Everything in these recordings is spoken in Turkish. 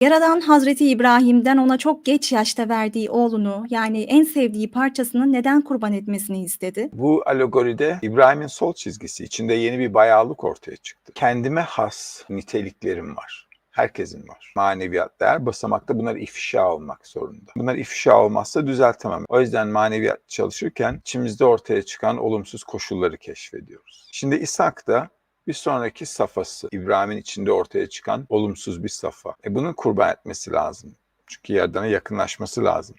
Yaradan Hazreti İbrahim'den ona çok geç yaşta verdiği oğlunu yani en sevdiği parçasını neden kurban etmesini istedi? Bu alegoride İbrahim'in sol çizgisi içinde yeni bir bayağılık ortaya çıktı. Kendime has niteliklerim var. Herkesin var. Maneviyat değer basamakta bunlar ifşa olmak zorunda. Bunlar ifşa olmazsa düzeltemem. O yüzden maneviyat çalışırken içimizde ortaya çıkan olumsuz koşulları keşfediyoruz. Şimdi İshak da bir sonraki safhası. İbrahim'in içinde ortaya çıkan olumsuz bir safa. E bunun kurban etmesi lazım. Çünkü Yaradan'a yakınlaşması lazım.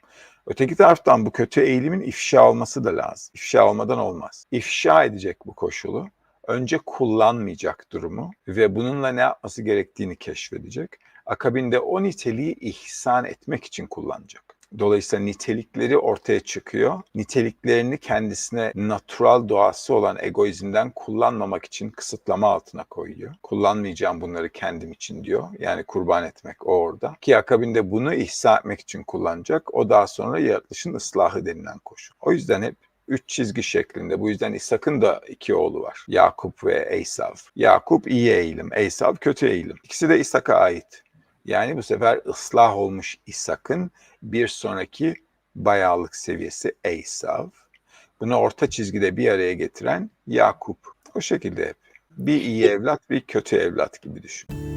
Öteki taraftan bu kötü eğilimin ifşa olması da lazım. İfşa olmadan olmaz. İfşa edecek bu koşulu. Önce kullanmayacak durumu ve bununla ne yapması gerektiğini keşfedecek. Akabinde o niteliği ihsan etmek için kullanacak. Dolayısıyla nitelikleri ortaya çıkıyor. Niteliklerini kendisine natural doğası olan egoizmden kullanmamak için kısıtlama altına koyuyor. Kullanmayacağım bunları kendim için diyor. Yani kurban etmek o orada. Ki akabinde bunu ihsa etmek için kullanacak. O daha sonra yaratılışın ıslahı denilen koşul. O yüzden hep üç çizgi şeklinde. Bu yüzden İshak'ın da iki oğlu var. Yakup ve Eysav. Yakup iyi eğilim, Eysav kötü eğilim. İkisi de İshak'a ait. Yani bu sefer ıslah olmuş İshak'ın bir sonraki bayağılık seviyesi Eysav. Bunu orta çizgide bir araya getiren Yakup. O şekilde hep. Bir iyi evlat, bir kötü evlat gibi düşün.